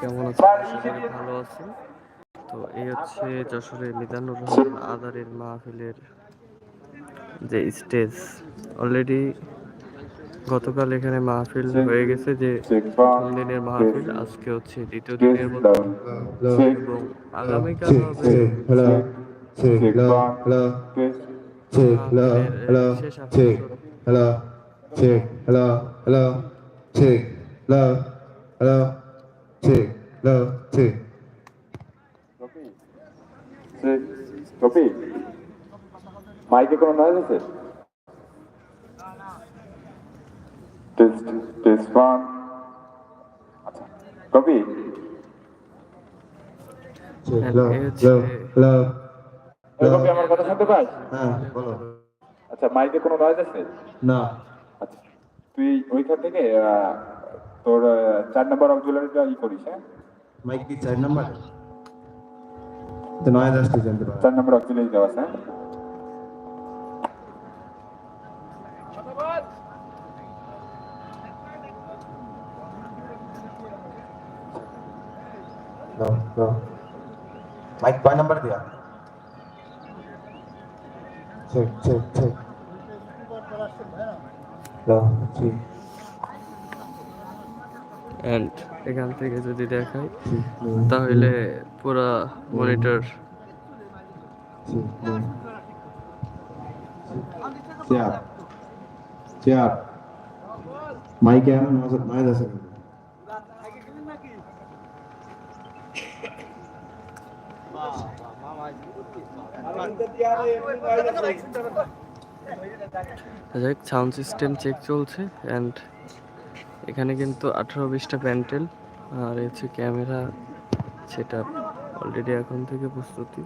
কেমন আছেন? ভালো আছেন। তো এই হচ্ছে যশোরের মিজানুর রহমান আদারের মাহফিলের যে স্টেজ। অলরেডি গতকাল এখানে মাহফিল হয়ে গেছে যে প্রথম দিনের মাহফিল আজকে হচ্ছে দ্বিতীয় দিনের মতো। এবং আগামীকাল হবে। hello, check, hello, check. Rafi সে- রফি মাইকে কোনো নয়েজ আছে টেস্ট টেস্ট ওয়ান আচ্ছা হচ্ছে hello, hello, রফি আমার কথা শুনতে পাস হ্যাঁ বলো আচ্ছা মাইকে কোনো নয়েজ আছে না আচ্ছা তুই ওইখান থেকে তোর আহ, চার নম্বর অক্সিলারিটা ই করিস হ্যাঁ মাইক কি চার নাম্বার তো নয় আসতে জানতে পারো চার নম্বর অক্সিলারি দেওয়া আছে হ্যাঁ দাও দাও মাইক কয় নাম্বার দেয়া চেক চেক চেক দাও ঠিক অ্যান্ড এখান থেকে যদি দেখাই তাহলে পুরা মনিটর চেয়ার চেয়ার। মাইকে এখন নয় আছে সাউন্ড সিস্টেম চেক চলছে অ্যান্ড এখানে কিন্তু আঠারো বিশটা প্যান্টেল আর হচ্ছে ক্যামেরা সেটা অলরেডি এখন থেকে প্রস্তুতি।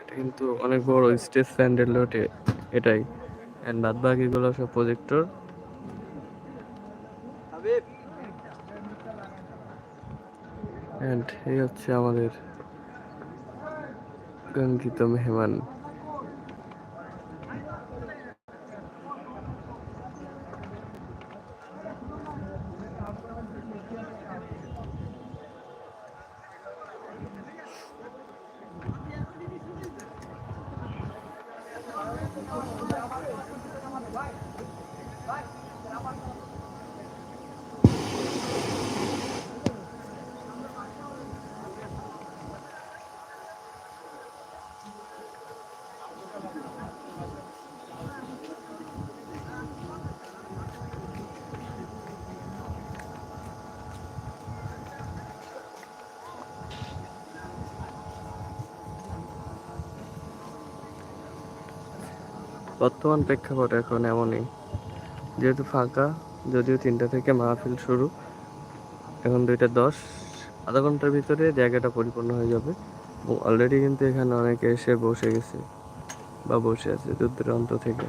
এটা কিন্তু অনেক বড় স্টেজ প্যান্ডেল ওঠে এটাই। অ্যান্ড বাদ বাকিগুলো সব প্রজেক্টর অ্যান্ড এই হচ্ছে আমাদের কাঙ্ক্ষিত মেহমান। বর্তমান প্রেক্ষাপট এখন এমনই। যেহেতু ফাঁকা, যদিও তিনটা থেকে মাহফিল শুরু, এখন দুইটা দশ, আধা ঘণ্টার ভিতরে জায়গাটা পরিপূর্ণ হয়ে যাবে। অলরেডি কিন্তু এখানে অনেকে এসে বসে গেছে, বা বসে আছে দূর দূরান্ত থেকে।